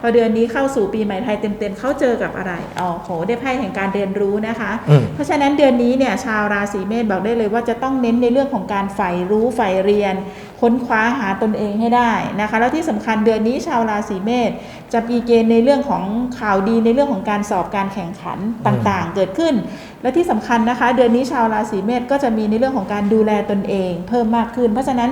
พอเดือนนี้เข้าสู่ปีใหม่ไทยเต็มๆ เขาเจอกับอะไรอ๋อโห ได้ไพ่แห่งการเรียนรู้นะคะอืมเพราะฉะนั้นเดือนนี้เนี่ยชาวราศีเมษบอกได้เลยว่าจะต้องเน้นในเรื่องของการใฝ่รู้ใฝ่เรียน ค้นคว้าหาตนเองให้ได้นะคะ แล้วที่สำคัญเดือนนี้ชาวราศีเมษจะมีเกณฑ์ในเรื่องของข่าวดีในเรื่องของการสอบการแข่งขันต่างๆ เกิดขึ้น และที่สำคัญนะคะ เดือนนี้ชาวราศีเมษก็จะมีในเรื่องของการดูแลตนเอง เพิ่มมากขึ้น เพราะฉะนั้น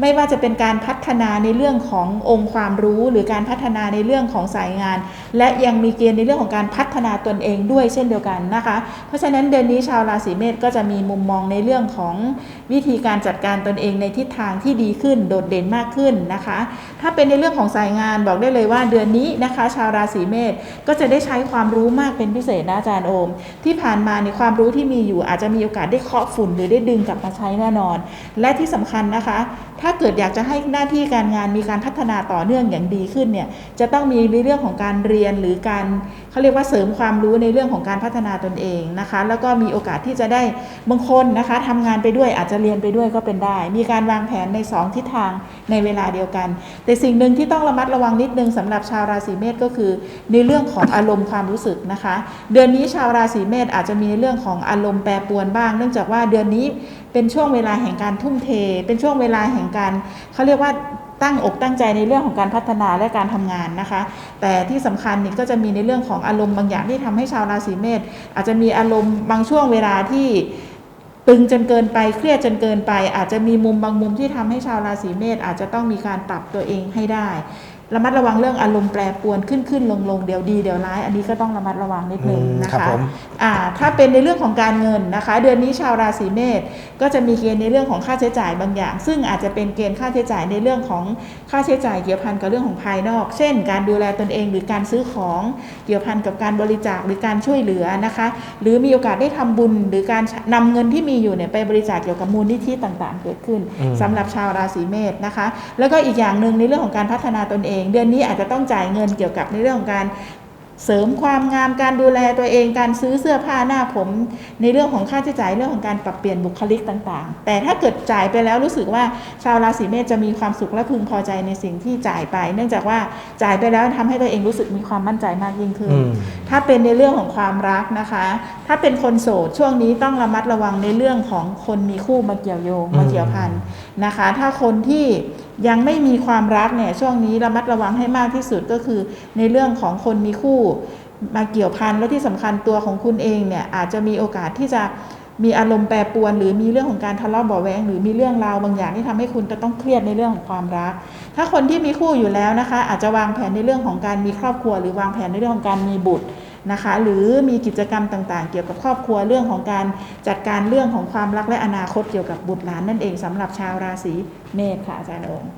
ไม่ว่าจะเป็นการพัฒนาในเรื่องขององค์ความรู้ หรือการพัฒนาในเรื่องของสายงานและยังมีเกณฑ์ในเรื่องของการพัฒนาตนเองด้วยเช่นเดียวกันนะคะ เพราะฉะนั้นเดือนนี้ชาวราศีเมษก็จะมีมุมมองในเรื่องของวิธีการจัดการตนเองในทิศทางที่ดีขึ้นโดดเด่นมากขึ้นนะคะ ถ้าเป็นในเรื่องของสายงานบอกได้เลยว่าเดือนนี้นะคะ ชาวราศีเมษก็จะได้ใช้ความรู้มากเป็นพิเศษนะอาจารย์โอม ที่ผ่านมาในความรู้ที่มีอยู่อาจจะมีโอกาสได้เคาะฝุ่นหรือได้ดึงกลับมาใช้แน่นอน และที่สำคัญนะคะ ถ้าเกิดอยากจะให้หน้าที่การงานมีการพัฒนาต่อเนื่องอย่างดีขึ้นเนี่ยจะต้องมีในเรื่องของการเรียนียนหรือการเขาเรียกว่าเสริมความรู้ในเรื่องของการพัฒนาตนเองนะคะ แล้วก็มีโอกาสที่จะได้ บางคนนะคะทำงานไปด้วยอาจจะเรียนไปด้วยก็เป็นได้ มีการวางแผนในสองทิศทางในเวลาเดียวกัน แต่สิ่งหนึ่งที่ต้องระมัดระวังนิดนึงสำหรับชาวราศีเมษก็คือ ในเรื่องของอารมณ์ความรู้สึกนะคะ เดือนนี้ชาวราศีเมษอาจจะมีในเรื่องของอารมณ์แปรปรวนบ้าง เนื่องจากว่าเดือนนี้เป็นช่วงเวลาแห่งการทุ่มเท เป็นช่วงเวลาแห่งการเขาเรียกว่าตั้งอกตั้งใจในเรื่องของการพัฒนาและการทำงานนะคะ แต่ที่สำคัญนี่ก็จะมีในเรื่องของอารมณ์บางอย่างที่ทำให้ชาวราศีเมษอาจจะมีอารมณ์บางช่วงเวลาที่ ตึงจนเกินไปเครียดจนเกินไป อาจจะมีมุมบางมุมที่ทำให้ชาวราศีเมษอาจจะต้องมีการปรับตัวเองให้ได้ ระมัดระวังเรื่องอารมณ์แปรปรวนขึ้นขึ้นลงลงเดี๋ยวดีเดี๋ยวร้าย อันนี้ก็ต้องระมัดระวังนิดนึงนะอืมครัคะบผมอ่าถ้าเป็นในเรื่องของการเงินนะคะ เดือนนี้ชาวราศีเมษก็จะมีเกณฑ์ในเรื่องของค่าใช้จ่ายบางอย่าง ซึ่งอาจจะเป็นเกณฑ์ค่าใช้จ่ายในเรื่องของค่าใช้จ่ายเกี่ยวพันกับเรื่องของภายนอก เช่น การดูแลตนเองหรือการซื้อของเกี่ยวพันกับการบริจาคหรือการช่วยเหลือนะคะ หรือมีโอกาสได้ทำบุญ หรือการนำเงินที่มีอยู่เนี่ยไปบริจาคเกี่ยวกับมูลนิธิต่างๆ เกิดขึ้นอืมสำหรับชาวราศีเมษนะคะ แล้วก็อีกอย่างหนึ่งในเรื่องของการพัฒนาตนเองเดือนนี้อาจจะต้องจ่ายเงินเกี่ยวกับในเรื่องของการเสริมความงามการดูแลตัวเองการซื้อเสื้อผ้าหน้าผม ในเรื่องของค่าใช้จ่ายเรื่องของการปรับเปลี่ยนบุคลิกต่างๆ แต่ถ้าเกิดจ่ายไปแล้วรู้สึกว่าชาวราศีเมษจะมีความสุขและพึงพอใจในสิ่งที่จ่ายไป เนื่องจากว่าจ่ายไปแล้วทำให้ตัวเองรู้สึกมีความมั่นใจมากยิ่งขึ้นอืมถ้าเป็นในเรื่องของความรักนะคะ ถ้าเป็นคนโสดช่วงนี้ต้องระมัดระวังในเรื่องของคนมีคู่มาเกี่ยวโยงมาเกี่ยวพันนะคะ ถ้าคนที่ ยังไม่มีความรักเนี่ยช่วงนี้ระมัดระวังให้มากที่สุดก็คือ ในเรื่องของคนมีคู่มาเกี่ยวพันแล้วที่สำคัญตัวของคุณเองเนี่ยอาจจะมีโอกาสที่จะมีอารมณ์แปรปรวน หรือมีเรื่องของการทะเลาะเบาแวงหรือมีเรื่องราวบางอย่างที่ทำให้คุณจะต้องเครียดในเรื่องของความรัก ถ้าคนที่มีคู่อยู่แล้วนะคะ อาจจะวางแผนในเรื่องของการมีครอบครัว หรือวางแผนในเรื่องของการมีบุตร นะคะหรือมีกิจกรรมต่างๆ เกี่ยวกับครอบครัวเรื่องของการจัดการเรื่องของความรักและอนาคตเกี่ยวกับบุตรหลานนั่นเองสำหรับชาวราศีเมษค่ะอาจารย์องค์